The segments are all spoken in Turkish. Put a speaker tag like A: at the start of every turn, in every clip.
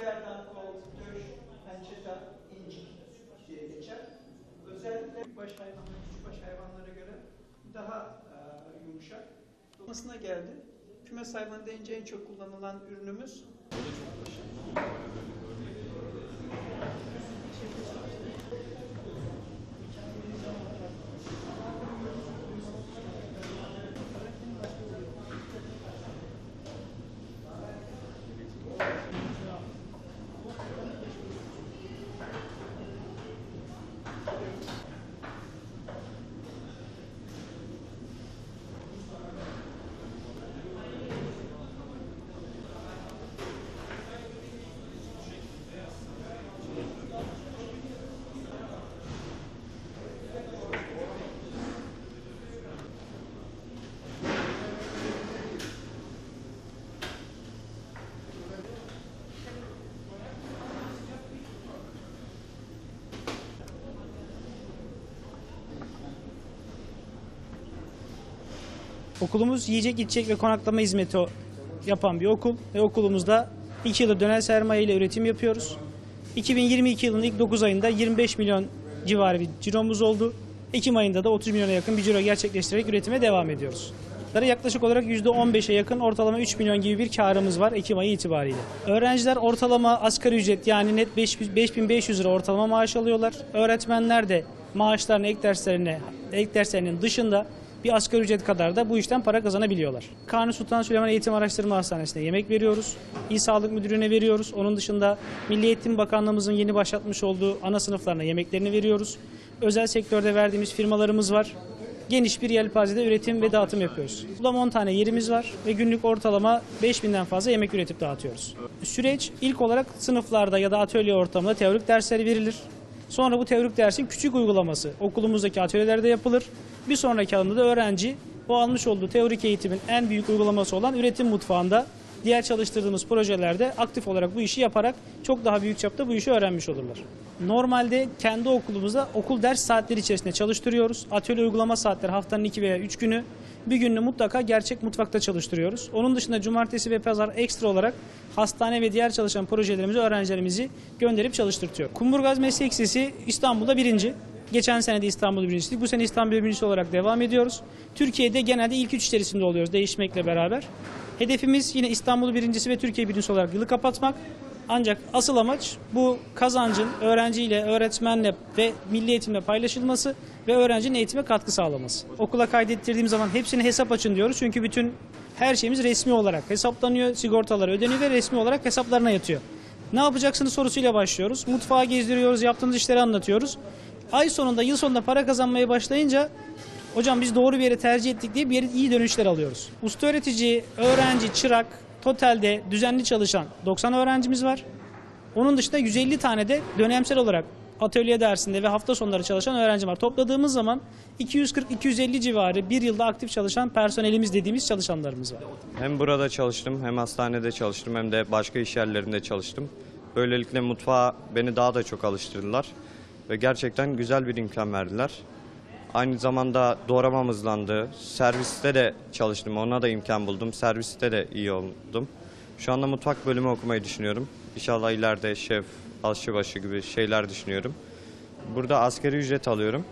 A: yerden kol, döş, pençeden, incik diye geçer. Özellikle büyükbaş hayvanlar, küçükbaş hayvanlara göre daha e, yumuşak. Domasına geldi. Kümes hayvanı deyince en çok kullanılan ürünümüz
B: Okulumuz yiyecek, içecek ve konaklama hizmeti yapan bir okul ve okulumuzda 2 yıldır döner sermaye ile üretim yapıyoruz. 2022 yılının ilk 9 ayında 25 milyon civarı bir ciromuz oldu. Ekim ayında da 30 milyona yakın bir ciro gerçekleştirerek üretime devam ediyoruz. Yaklaşık olarak %15'e yakın ortalama 3 milyon gibi bir karımız var Ekim ayı itibariyle. Öğrenciler ortalama asgari ücret yani net 5 5500 lira ortalama maaş alıyorlar. Öğretmenler de maaşlarını ek derslerine, ek derslerinin dışında bir asgari ücret kadar da bu işten para kazanabiliyorlar. Kanuni Sultan Süleyman Eğitim Araştırma Hastanesi'ne yemek veriyoruz. İl Sağlık Müdürlüğü'ne veriyoruz. Onun dışında Milli Eğitim Bakanlığımızın yeni başlatmış olduğu ana sınıflarına yemeklerini veriyoruz. Özel sektörde verdiğimiz firmalarımız var. Geniş bir yelpazede üretim ve dağıtım yapıyoruz. Toplam 10 tane yerimiz var ve günlük ortalama 5000'den fazla yemek üretip dağıtıyoruz. Süreç ilk olarak sınıflarda ya da atölye ortamında teorik dersleri verilir. Sonra bu teorik dersin küçük uygulaması okulumuzdaki atölyelerde yapılır. Bir sonraki alımda da öğrenci o almış olduğu teorik eğitimin en büyük uygulaması olan üretim mutfağında diğer çalıştırdığımız projelerde aktif olarak bu işi yaparak çok daha büyük çapta bu işi öğrenmiş olurlar. Normalde kendi okulumuzda okul ders saatleri içerisinde çalıştırıyoruz. Atölye uygulama saatleri haftanın 2 veya 3 günü. Bir gününü mutlaka gerçek mutfakta çalıştırıyoruz. Onun dışında cumartesi ve pazar ekstra olarak hastane ve diğer çalışan projelerimizi öğrencilerimizi gönderip çalıştırtıyor. Kumburgaz Meslek Lisesi İstanbul'da birinci. Geçen sene de İstanbul birincisiydik. Bu sene İstanbul birincisi olarak devam ediyoruz. Türkiye'de genelde ilk üç içerisinde oluyoruz değişmekle beraber. Hedefimiz yine İstanbul birincisi ve Türkiye birincisi olarak yılı kapatmak. Ancak asıl amaç bu kazancın öğrenciyle, öğretmenle ve milli eğitimle paylaşılması ve öğrencinin eğitime katkı sağlaması. Okula kaydettirdiğim zaman hepsine hesap açın diyoruz. Çünkü bütün her şeyimiz resmi olarak hesaplanıyor, sigortalar ödeniyor ve resmi olarak hesaplarına yatıyor. Ne yapacaksınız sorusuyla başlıyoruz. Mutfağa gezdiriyoruz, yaptığımız işleri anlatıyoruz. Ay sonunda, yıl sonunda para kazanmaya başlayınca hocam biz doğru bir yere tercih ettik diye bir yere iyi dönüşler alıyoruz. Usta öğretici, öğrenci, çırak, totalde düzenli çalışan 90 öğrencimiz var. Onun dışında 150 tane de dönemsel olarak atölye dersinde ve hafta sonları çalışan öğrenci var. Topladığımız zaman 240-250 civarı bir yılda aktif çalışan personelimiz dediğimiz çalışanlarımız var.
C: Hem burada çalıştım hem hastanede çalıştım hem de başka iş yerlerinde çalıştım. Böylelikle mutfağa beni daha da çok alıştırdılar ve gerçekten güzel bir imkan verdiler. Aynı zamanda doğramam hızlandı. Serviste de çalıştım. Ona da imkan buldum. Serviste de iyi oldum. Şu anda mutfak bölümü okumayı düşünüyorum. İnşallah ileride şef, aşçıbaşı gibi şeyler düşünüyorum. Burada askeri ücret alıyorum.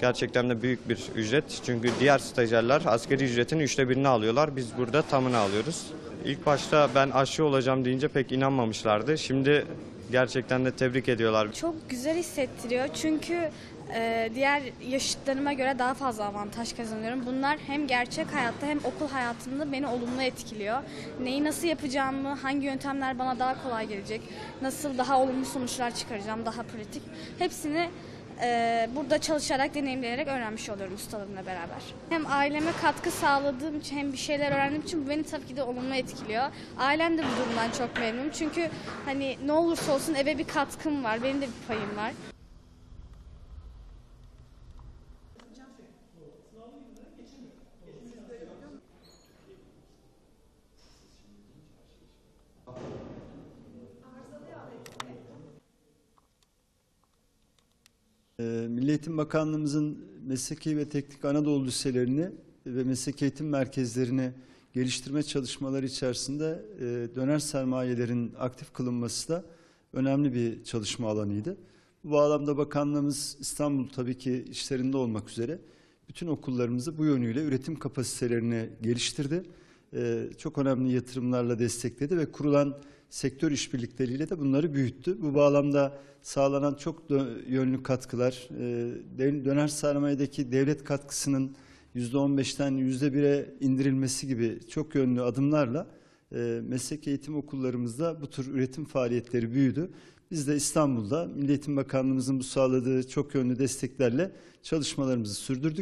C: Gerçekten de büyük bir ücret. Çünkü diğer stajyerler askeri ücretin üçte birini alıyorlar. Biz burada tamını alıyoruz. İlk başta ben aşçı olacağım deyince pek inanmamışlardı. Şimdi gerçekten de tebrik ediyorlar.
D: Çok güzel hissettiriyor çünkü e, diğer yaşıtlarıma göre daha fazla avantaj kazanıyorum. Bunlar hem gerçek hayatta hem okul hayatımda beni olumlu etkiliyor. Neyi nasıl yapacağımı, hangi yöntemler bana daha kolay gelecek, nasıl daha olumlu sonuçlar çıkaracağım, daha pratik. Hepsini e, burada çalışarak, deneyimleyerek öğrenmiş oluyorum ustalarımla beraber. Hem aileme katkı sağladığım için hem bir şeyler öğrendiğim için bu beni tabii ki de olumlu etkiliyor. Ailem de bu durumdan çok memnun. Çünkü hani ne olursa olsun eve bir katkım var, benim de bir payım var.
E: Milli Eğitim Bakanlığımızın Mesleki ve Teknik Anadolu Liselerini ve Meslek Eğitim Merkezlerini geliştirme çalışmaları içerisinde e, döner sermayelerin aktif kılınması da önemli bir çalışma alanıydı. Bu bağlamda bakanlığımız İstanbul tabii ki işlerinde olmak üzere bütün okullarımızı bu yönüyle üretim kapasitelerini geliştirdi. Ee, çok önemli yatırımlarla destekledi ve kurulan sektör işbirlikleriyle de bunları büyüttü. Bu bağlamda sağlanan çok yönlü katkılar, e, döner sermayedeki devlet katkısının %15'ten %1'e indirilmesi gibi çok yönlü adımlarla e, meslek eğitim okullarımızda bu tür üretim faaliyetleri büyüdü. Biz de İstanbul'da Milli Eğitim Bakanlığımızın bu sağladığı çok yönlü desteklerle çalışmalarımızı sürdürdük.